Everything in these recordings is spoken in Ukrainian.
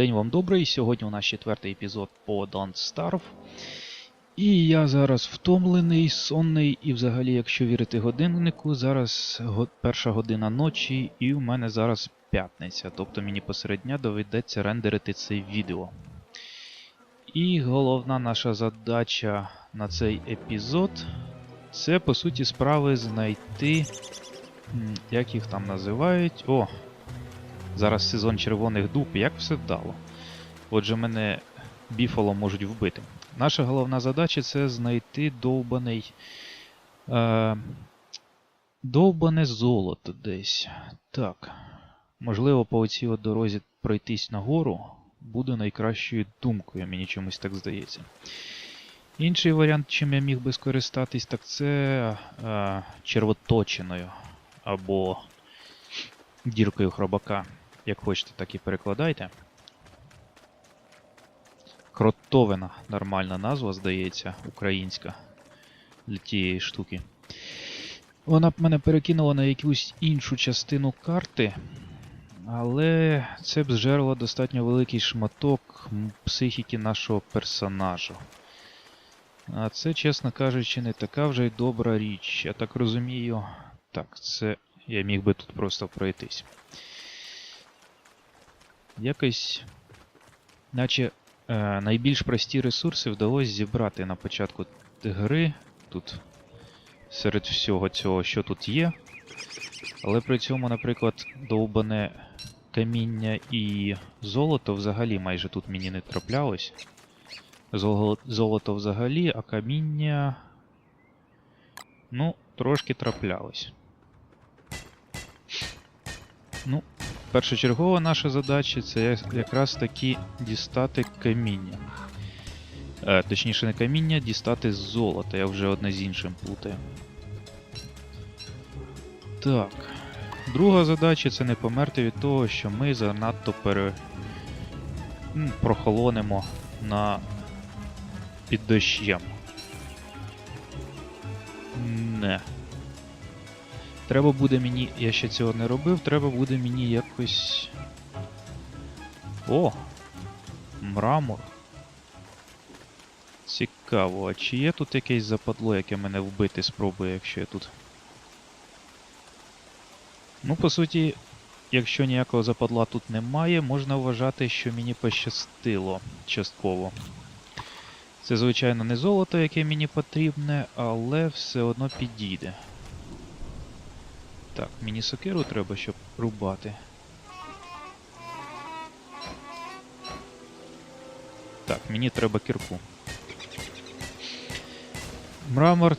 День вам добрий. Сьогодні у нас четвертий епізод по Don't Starve. І я зараз втомлений, сонний, і взагалі, якщо вірити годиннику, зараз перша година ночі, і в мене зараз п'ятниця. Тобто мені посеред дня доведеться рендерити це відео. І головна наша задача на цей епізод це по суті справи знайти. Як їх там називають? О! Зараз сезон червоних дуб, як все вдало. Отже, мене біфало можуть вбити. Наша головна задача це знайти довбаний. Е, довбане золото десь. Так. Можливо, по оцій дорозі пройтись нагору буде найкращою думкою, мені чомусь так здається. Інший варіант, чим я міг би скористатись, так це е, червоточиною або діркою хробака. Як хочете, так і перекладайте. Кротовина нормальна назва, здається, українська для тієї штуки. Вона б мене перекинула на якусь іншу частину карти, але це б зжерло достатньо великий шматок психіки нашого персонажа. А це, чесно кажучи, не така вже й добра річ. Я так розумію. Так, це я міг би тут просто пройтись. Якось. Наче е, найбільш прості ресурси вдалося зібрати на початку гри. Тут серед всього цього, що тут є. Але при цьому, наприклад, довбане каміння і золото взагалі майже тут мені не траплялось. Золото взагалі, а каміння. Ну, трошки траплялось. Ну, першочергова наша задача це якраз таки дістати каміння. Е, точніше, не каміння, дістати золото. Я вже одне з іншим плутаю. Так. Друга задача це не померти від того, що ми занадто пере... м, прохолонемо на під дощем. Не. Треба буде мені. Я ще цього не робив, треба буде мені якось. О! Мрамор. Цікаво, а чи є тут якесь западло, яке мене вбити спробує, якщо я тут. Ну, по суті, якщо ніякого западла тут немає, можна вважати, що мені пощастило частково. Це, звичайно, не золото, яке мені потрібне, але все одно підійде. Так, мені сокиру треба, щоб рубати. Так, мені треба кірку. Мрамор,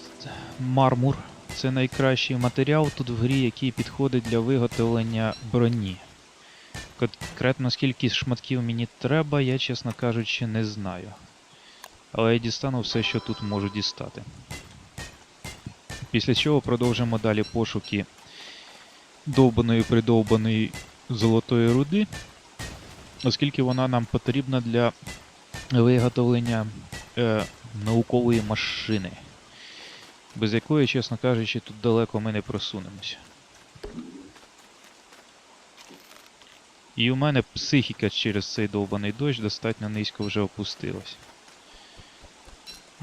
мармур це найкращий матеріал тут в грі, який підходить для виготовлення броні. Конкретно скільки шматків мені треба, я, чесно кажучи, не знаю. Але я дістану все, що тут можу дістати. Після чого продовжимо далі пошуки довбаної придовбаної золотої руди, оскільки вона нам потрібна для виготовлення е, наукової машини, без якої, чесно кажучи, тут далеко ми не просунемося. І у мене психіка через цей довбаний дощ достатньо низько вже опустилась.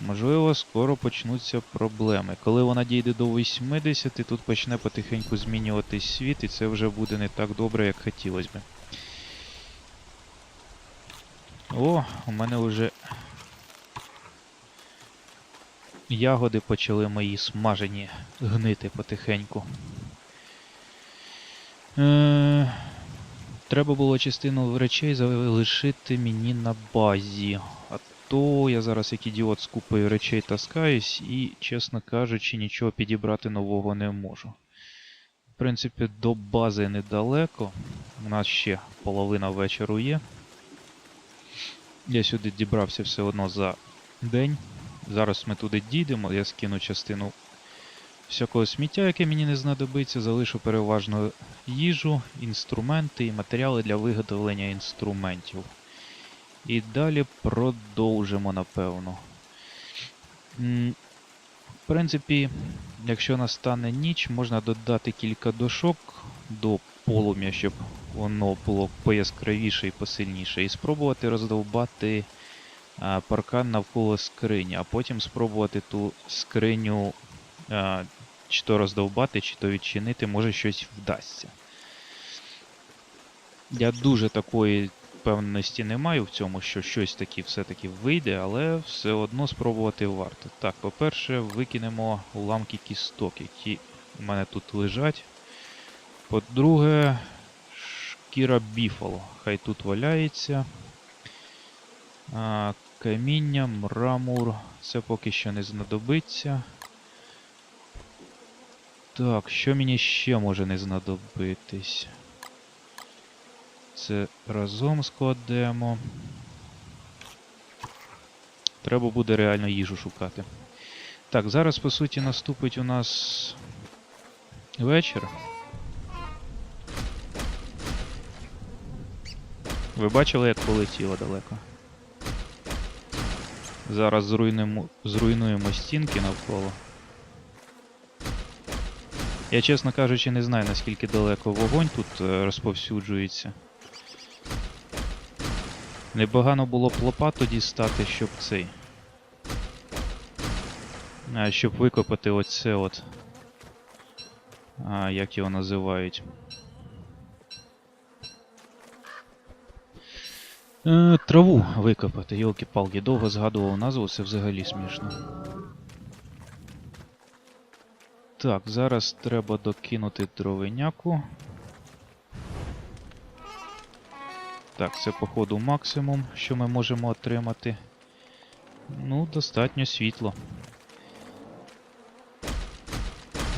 Можливо, скоро почнуться проблеми. Коли вона дійде до 80, тут почне потихеньку змінюватись світ, і це вже буде не так добре, як хотілося би. О, у мене вже ягоди почали мої смажені гнити потихеньку. Е, треба було частину речей залишити мені на базі. То я зараз як ідіот з купою речей таскаюсь і, чесно кажучи, нічого підібрати нового не можу. В принципі, до бази недалеко. У нас ще половина вечору є. Я сюди дібрався все одно за день. Зараз ми туди дійдемо, я скину частину всякого сміття, яке мені не знадобиться, залишу переважно їжу, інструменти і матеріали для виготовлення інструментів. І далі продовжимо, напевно. В принципі, якщо настане ніч, можна додати кілька дошок до полум'я, щоб воно було пояскравіше і посильніше. І спробувати роздовбати паркан навколо скрині, а потім спробувати ту скриню чи то роздовбати, чи то відчинити, може щось вдасться. Я дуже такої впевненості не маю в цьому, що щось таке все-таки вийде, але все одно спробувати варто. Так, по-перше, викинемо уламки кісток, які у мене тут лежать. По-друге, шкіра біфало. Хай тут валяється. А, каміння, мрамор. Це поки що не знадобиться. Так, що мені ще може не знадобитись? Це разом складемо. Треба буде реально їжу шукати. Так, зараз по суті наступить у нас вечір. Ви бачили, як полетіло далеко? Зараз зруйнуємо, зруйнуємо стінки навколо. Я, чесно кажучи, не знаю, наскільки далеко вогонь тут е, розповсюджується. Непогано було б лопату дістати, щоб цей. А, щоб викопати оце от. А, як його називають? Е, траву викопати, йолки-палки, довго згадував назву, це взагалі смішно. Так, зараз треба докинути дровиняку. Так, це походу максимум, що ми можемо отримати. Ну, достатньо світло.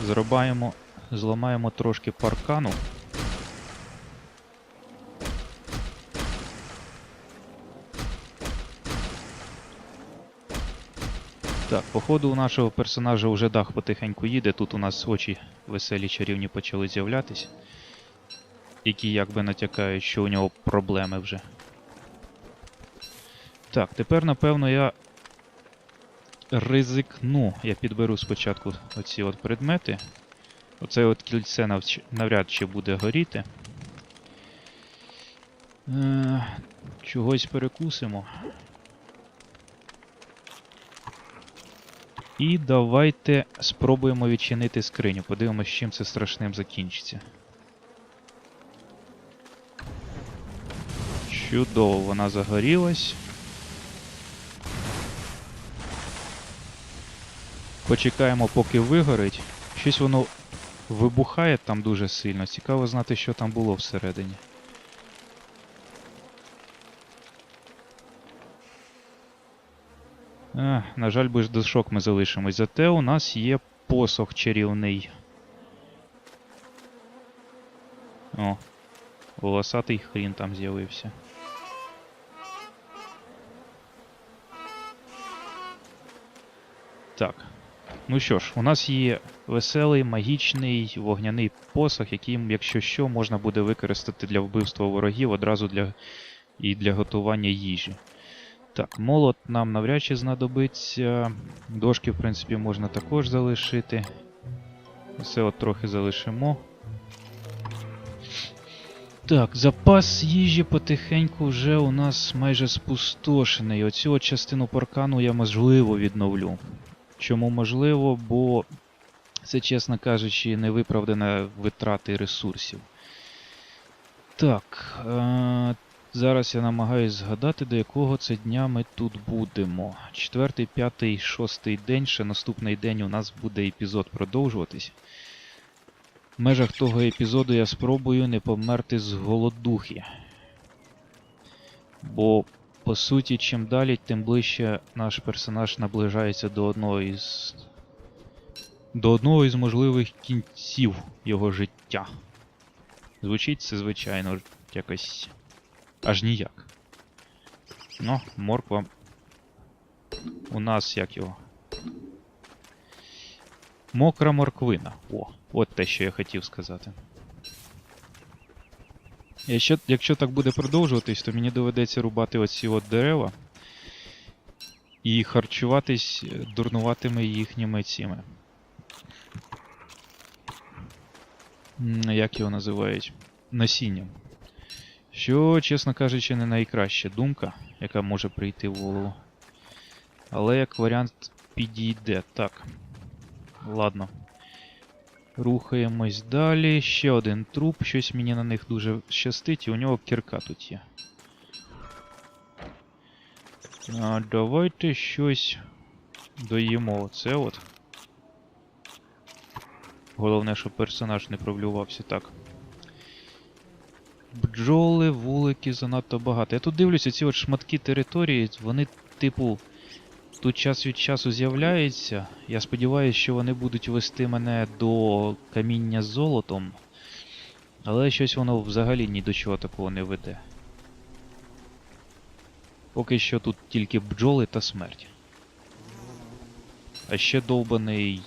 Зрубаємо, зламаємо трошки паркану. Так, походу у нашого персонажа вже дах потихеньку їде. Тут у нас очі веселі чарівні почали з'являтись. Які якби натякають, що у нього проблеми вже. Так, тепер, напевно, я ризикну. Я підберу спочатку оці от предмети. Оце от кільце навч- навряд чи буде горіти. Е, чогось перекусимо. І давайте спробуємо відчинити скриню. Подивимось, чим це страшним закінчиться. Чудово, вона загорілась. Почекаємо, поки вигорить. Щось воно вибухає там дуже сильно. Цікаво знати, що там було всередині. А, на жаль, без дошок ми залишимось. Зате у нас є посох чарівний. О, волосатий хрін там з'явився. Так. Ну що ж, у нас є веселий, магічний вогняний посох, яким, якщо що, можна буде використати для вбивства ворогів одразу для і для готування їжі. Так, молот нам навряд чи знадобиться. Дошки, в принципі, можна також залишити. Все от трохи залишимо. Так, запас їжі потихеньку вже у нас майже спустошений. Оцю частину паркану я можливо відновлю. Чому можливо? Бо це, чесно кажучи, невиправдана витрати ресурсів. Так. Е- Зараз я намагаюсь згадати, до якого це дня ми тут будемо. Четвертий, п'ятий, шостий день, ще наступний день у нас буде епізод продовжуватись. В межах того епізоду я спробую не померти з голодухи. Бо, по суті, чим далі, тим ближче наш персонаж наближається до одного із. До одного із можливих кінців його життя. Звучить це, звичайно, якось аж ніяк. Ну, морква. У нас як його. Мокра морквина. О, от те, що я хотів сказати. Якщо, якщо так буде продовжуватись, то мені доведеться рубати оці от дерева і харчуватись дурнуватими їхніми цими. Як його називають? Насінням. Що, чесно кажучи, не найкраща думка, яка може прийти в голову. Але як варіант підійде. Так. Ладно. Рухаємось далі. Ще один труп. Щось мені на них дуже щастить, і у нього кірка тут є. А, давайте щось доїмо. Оце от. Головне, щоб персонаж не проблювався так. Бджоли, вулики занадто багато. Я тут дивлюся, ці от шматки території, вони, типу, тут час від часу з'являються. Я сподіваюся, що вони будуть вести мене до каміння з золотом. Але щось воно взагалі ні до чого такого не веде. Поки що тут тільки бджоли та смерть. А ще довбаний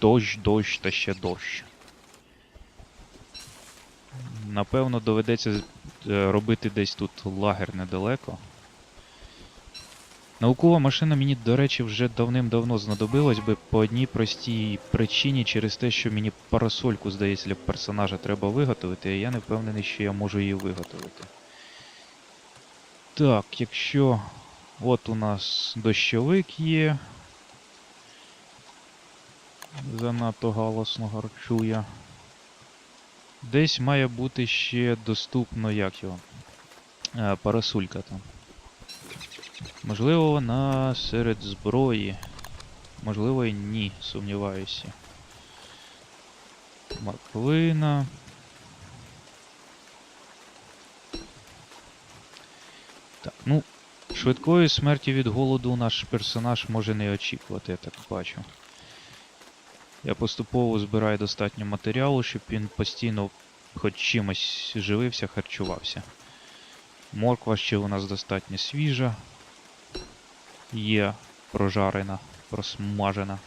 дощ, дощ та ще дощ. Напевно, доведеться е, робити десь тут лагер недалеко. Наукова машина мені, до речі, вже давним-давно знадобилась би по одній простій причині через те, що мені парасольку, здається, для персонажа треба виготовити, а я не впевнений, що я можу її виготовити. Так, якщо от у нас дощовик є. Занадто галосно гарчує. Десь має бути ще доступно, як його. Е, парасулька там. Можливо, вона серед зброї. Можливо і ні, сумніваюся. Морквина. Так, ну, швидкої смерті від голоду наш персонаж може не очікувати, я так бачу. Я поступово збираю достатньо матеріалу, щоб він постійно хоч чимось живився, харчувався. Морква ще у нас достатньо свіжа. Є прожарена, просмажена.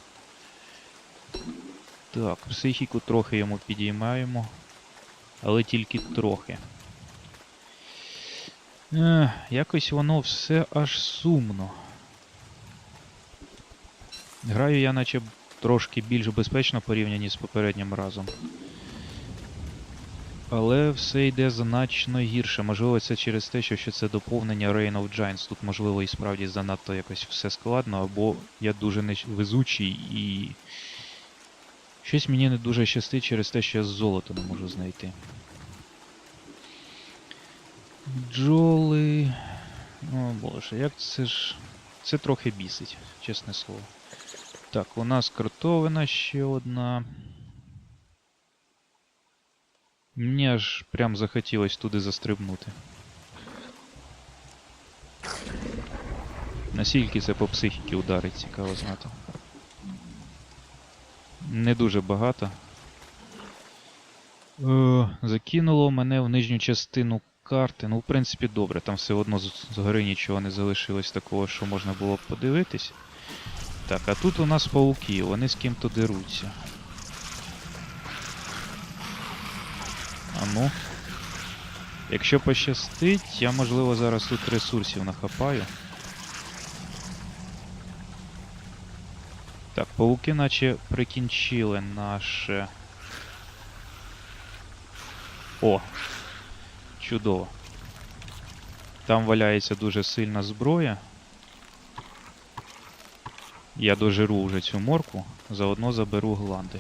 Так, психіку трохи йому підіймаємо. Але тільки трохи. Ех, якось воно все аж сумно. Граю я наче трошки більш безпечно порівняні з попереднім разом. Але все йде значно гірше. Можливо, це через те, що, що це доповнення Reign of Giants. Тут, можливо, і справді занадто якось все складно, або я дуже невезучий і. Щось мені не дуже щастить через те, що я золото не можу знайти. Бджоли. О боже, як це ж. Це трохи бісить, чесне слово. Так, у нас картовина ще одна. Мені аж прям захотілось туди застрибнути. Наскільки це по психіки ударить, цікаво знати. Не дуже багато. Е, закинуло мене в нижню частину карти. Ну, в принципі, добре, там все одно згори нічого не залишилось такого, що можна було б подивитись. Так, а тут у нас пауки, вони з ким-то деруться. А ну. Якщо пощастить, я можливо зараз тут ресурсів нахапаю. Так, пауки наче прикінчили наше. О! Чудово. Там валяється дуже сильна зброя. Я дожиру вже цю морку, заодно заберу гланди.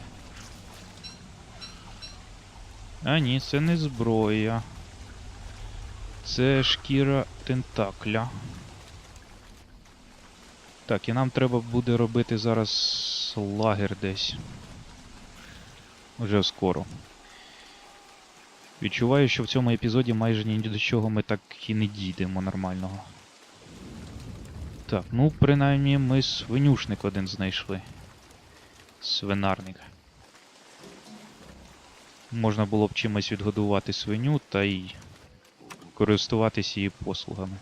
А ні, це не зброя. Це шкіра тентакля. Так, і нам треба буде робити зараз лагер десь. Уже скоро. Відчуваю, що в цьому епізоді майже ні до чого ми так і не дійдемо нормального. Так, ну принаймні ми свинюшник один знайшли. Свинарник. Можна було б чимось відгодувати свиню та й користуватись її послугами.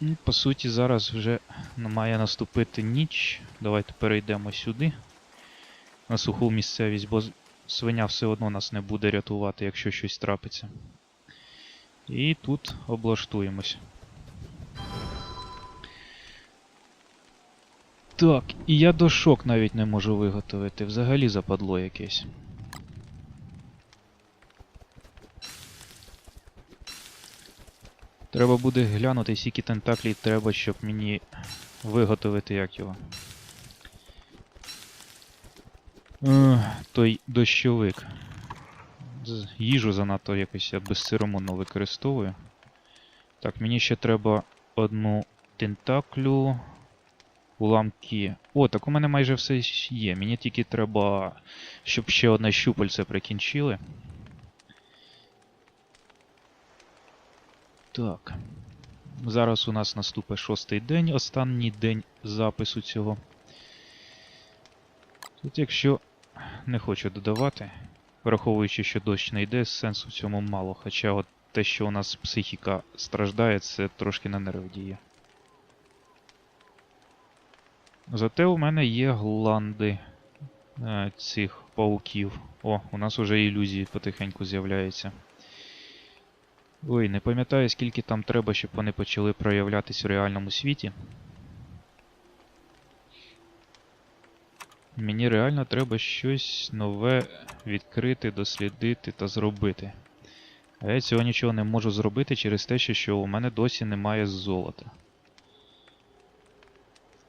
Ну, по суті, зараз вже має наступити ніч. Давайте перейдемо сюди. На суху місцевість, бо свиня все одно нас не буде рятувати, якщо щось трапиться. І тут облаштуємось. Так, і я дошок навіть не можу виготовити. Взагалі западло якесь. Треба буде глянути, скільки тентаклій треба, щоб мені виготовити як його. Е, той дощовик. Їжу занадто якось я безцеремонно використовую. Так, мені ще треба одну тентаклю. Уламки. О, так у мене майже все є. Мені тільки треба, щоб ще одне щупальце прикінчили. Так. Зараз у нас наступить шостий день, останній день запису цього. Тут, якщо не хочу додавати, враховуючи, що дощ не йде, сенсу в цьому мало. Хоча от те, що у нас психіка страждає, це трошки на нерв діє. Зате у мене є гланди е, цих пауків. О, у нас уже ілюзії потихеньку з'являються. Ой, не пам'ятаю, скільки там треба, щоб вони почали проявлятись у реальному світі. Мені реально треба щось нове відкрити, дослідити та зробити. А я цього нічого не можу зробити через те, що у мене досі немає золота.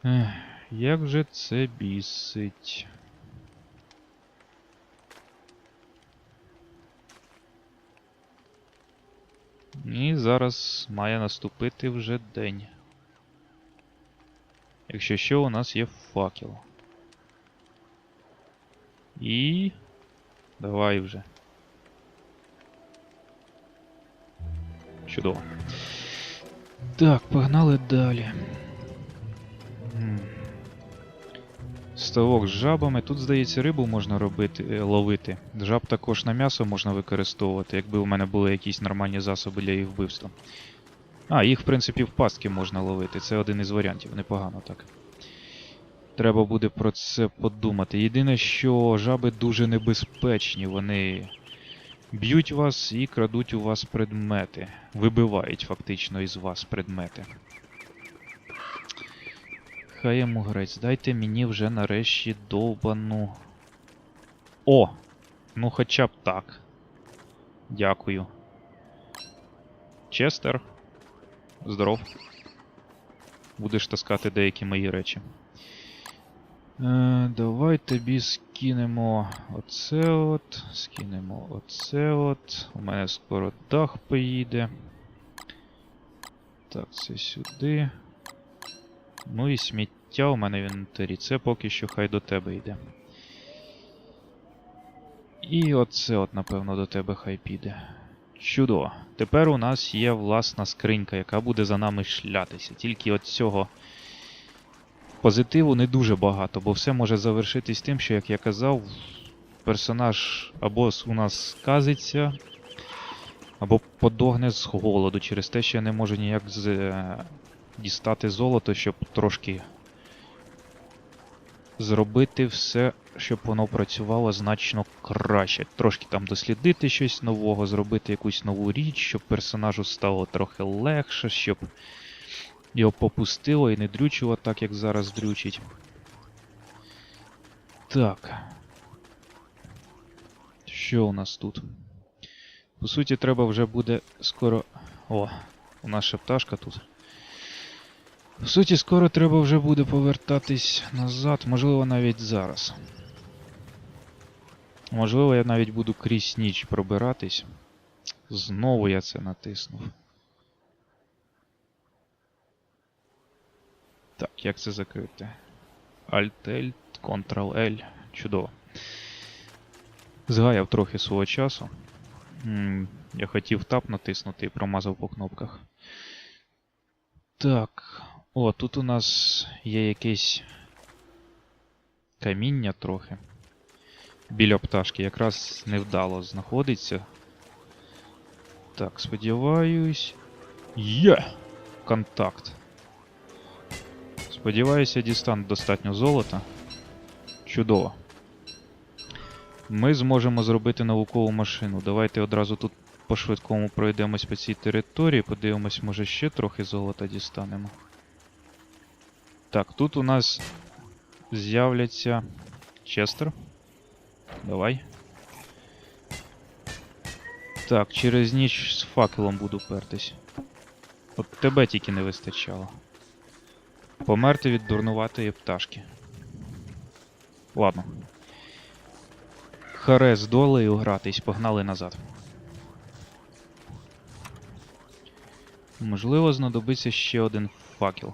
Ех, як же це бісить. І зараз має наступити вже день. Якщо що, у нас є факел. І. Давай вже. Чудово. Так, погнали далі. Ставок з жабами. Тут, здається, рибу можна робити, е, ловити. Жаб також на м'ясо можна використовувати, якби у мене були якісь нормальні засоби для їх вбивства. А, їх, в принципі, в пастки можна ловити. Це один із варіантів, непогано так. Треба буде про це подумати. Єдине, що жаби дуже небезпечні, вони б'ють вас і крадуть у вас предмети. Вибивають фактично із вас предмети. Хай йому грець, дайте мені вже нарешті довбану. О! Ну хоча б так. Дякую. Честер. Здоров. Будеш таскати деякі мої речі. Е, давай тобі скинемо оце от. Скинемо оце от. У мене скоро дах поїде. Так, це сюди. Ну і сміття у мене в інвентарі. Це поки що хай до тебе йде. І оце от, напевно, до тебе хай піде. Чудово. Тепер у нас є власна скринька, яка буде за нами шлятися. Тільки от цього позитиву не дуже багато, бо все може завершитись тим, що, як я казав, персонаж або у нас сказиться, або подогне з голоду через те, що я не можу ніяк з, е, дістати золото, щоб трошки зробити все, щоб воно працювало значно краще. Трошки там дослідити щось нового, зробити якусь нову річ, щоб персонажу стало трохи легше, щоб його попустило і не дрючило так, як зараз дрючить. Так. Що у нас тут? По суті, треба вже буде скоро. О, у нас ще пташка тут. По суті, скоро треба вже буде повертатись назад, можливо, навіть зараз. Можливо, я навіть буду крізь ніч пробиратись. Знову я це натиснув. Так, як це закрити? Alt-L, Ctrl-L. Чудово. Згаяв трохи свого часу. Я хотів тап натиснути і промазав по кнопках. Так. О, тут у нас є якесь каміння трохи. Біля пташки якраз невдало знаходиться. Так, сподіваюсь. Є! Контакт. Сподіваюся, дістану достатньо золота. Чудово. Ми зможемо зробити наукову машину. Давайте одразу тут по-швидкому пройдемось по цій території, подивимось, може ще трохи золота дістанемо. Так, тут у нас з'являться Честер. Давай. Так, через ніч з факелом буду пертись. От тебе тільки не вистачало. Померти від дурнуватої пташки. Ладно. Харе з долею гратись, погнали назад. Можливо, знадобиться ще один факел.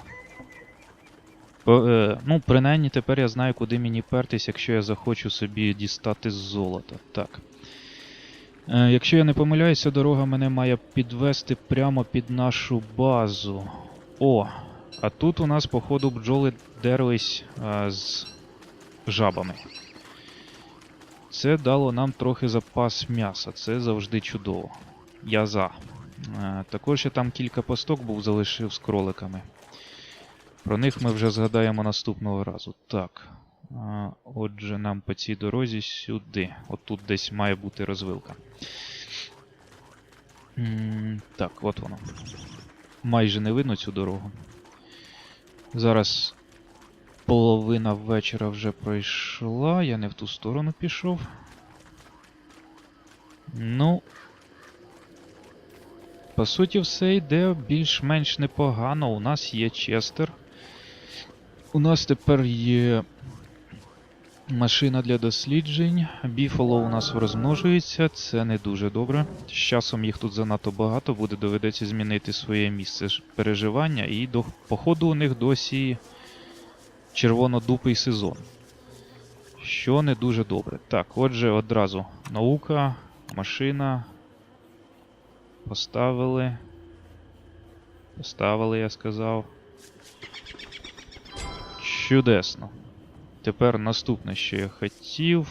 Е, ну, принаймні тепер я знаю, куди мені пертись, якщо я захочу собі дістати золото. Так. Е, якщо я не помиляюся, дорога мене має підвести прямо під нашу базу. О! А тут у нас, походу, бджоли дерлись е, з жабами. Це дало нам трохи запас м'яса, це завжди чудово. Я за. Е, також я там кілька пасток був залишив з кроликами. Про них ми вже згадаємо наступного разу. Так. Отже, нам по цій дорозі сюди. Отут десь має бути розвилка. Так, от воно. Майже не видно цю дорогу. Зараз половина вечора вже пройшла. Я не в ту сторону пішов. Ну. По суті, все йде більш-менш непогано. У нас є Честер. У нас тепер є машина для досліджень. Біфало у нас розмножується, це не дуже добре. З часом їх тут занадто багато, буде доведеться змінити своє місце переживання, і до, походу у них досі червонодупий сезон. Що не дуже добре. Так, отже, одразу наука, машина. Поставили. Поставили, я сказав. Чудесно. Тепер наступне, що я хотів.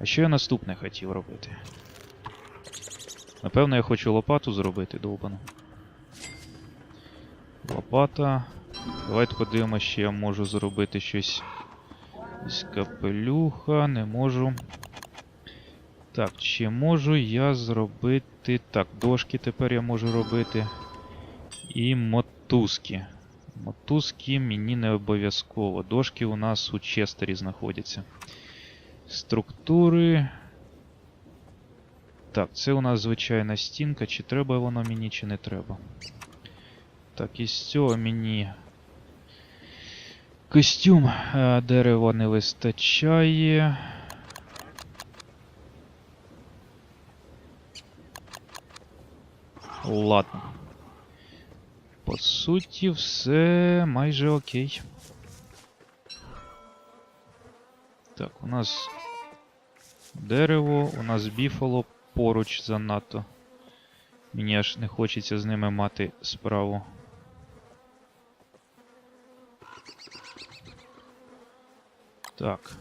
А що я наступне хотів робити? Напевно, я хочу лопату зробити довбану. Лопата. Давайте подивимося, чи я можу зробити щось з капелюха. Не можу. Так, чи можу я зробити. Так, дошки тепер я можу робити. І мотузки. Мотузки мені не обов'язково. Дошки у нас у Честері знаходяться. Структури. Так, це у нас звичайна стінка. Чи треба воно мені, чи не треба. Так, із цього мені. Костюм е, дерева не вистачає. Ладно. По суті, все майже окей. Так, у нас дерево, у нас біфало поруч занадто. Мені аж не хочеться з ними мати справу. Так.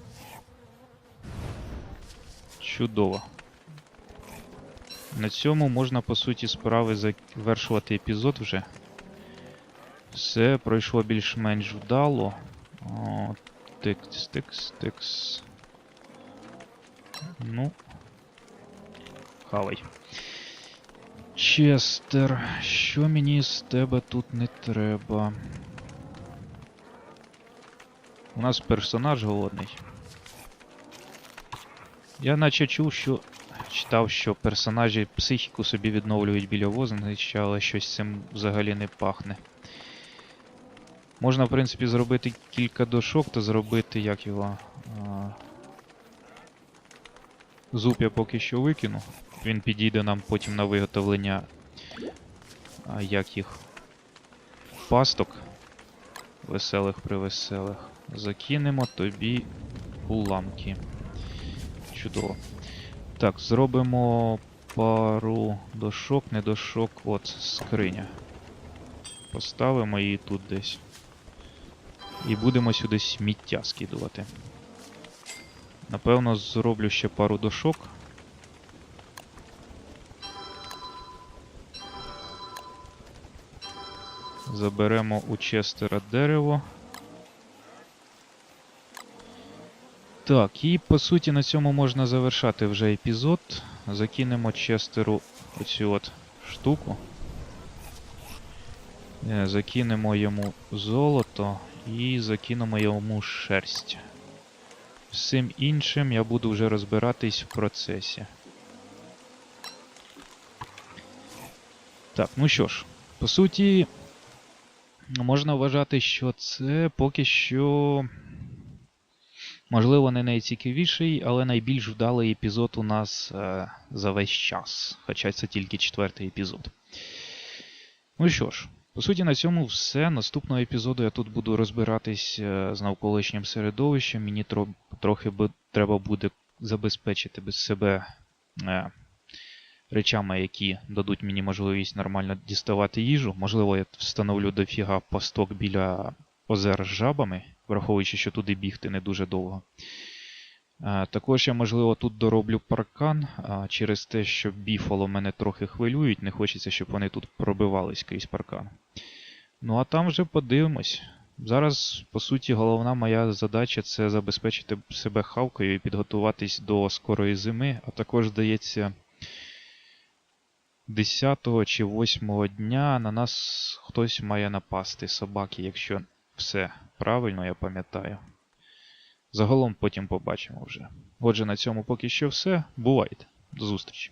Чудово. На цьому можна, по суті, справи завершувати епізод вже. Все пройшло більш-менш вдало. О, тикс, тикс, тикс. Ну. Хавай. Честер, що мені з тебе тут не треба? У нас персонаж голодний. Я наче чув, що читав, що персонажі психіку собі відновлюють біля вогнища, але щось цим взагалі не пахне. Можна, в принципі, зробити кілька дошок та зробити, як його. А... Зуб я поки що викину. Він підійде нам потім на виготовлення. А, як їх. Пасток. Веселих привеселих. Закинемо тобі уламки. Чудово. Так, зробимо пару дошок, не дошок, от скриня. Поставимо її тут десь. І будемо сюди сміття скидувати. Напевно, зроблю ще пару дошок. Заберемо у Честера дерево. Так, і по суті на цьому можна завершати вже епізод. Закинемо Честеру оцю от штуку. Е, Закинемо йому золото і закинемо йому шерсть. Всім іншим я буду вже розбиратись в процесі. Так, ну що ж, по суті, можна вважати, що це поки що. Можливо, не найцікавіший, але найбільш вдалий епізод у нас е, за весь час. Хоча це тільки четвертий епізод. Ну що ж, по суті, на цьому все. Наступного епізоду я тут буду розбиратись е, з навколишнім середовищем. Мені трохи треба буде забезпечити без себе е, речами, які дадуть мені можливість нормально діставати їжу. Можливо, я встановлю дофіга посток біля озер з жабами, враховуючи, що туди бігти не дуже довго. Е, Також я, можливо, тут дороблю паркан через те, що біфало мене трохи хвилюють, не хочеться, щоб вони тут пробивались крізь паркан. Ну а там вже подивимось. Зараз, по суті, головна моя задача це забезпечити себе хавкою і підготуватись до скорої зими, а також, здається, 10 чи 8 дня на нас хтось має напасти собаки, якщо все правильно я пам'ятаю. Загалом потім побачимо вже. Отже, на цьому поки що все. Бувайте. До зустрічі.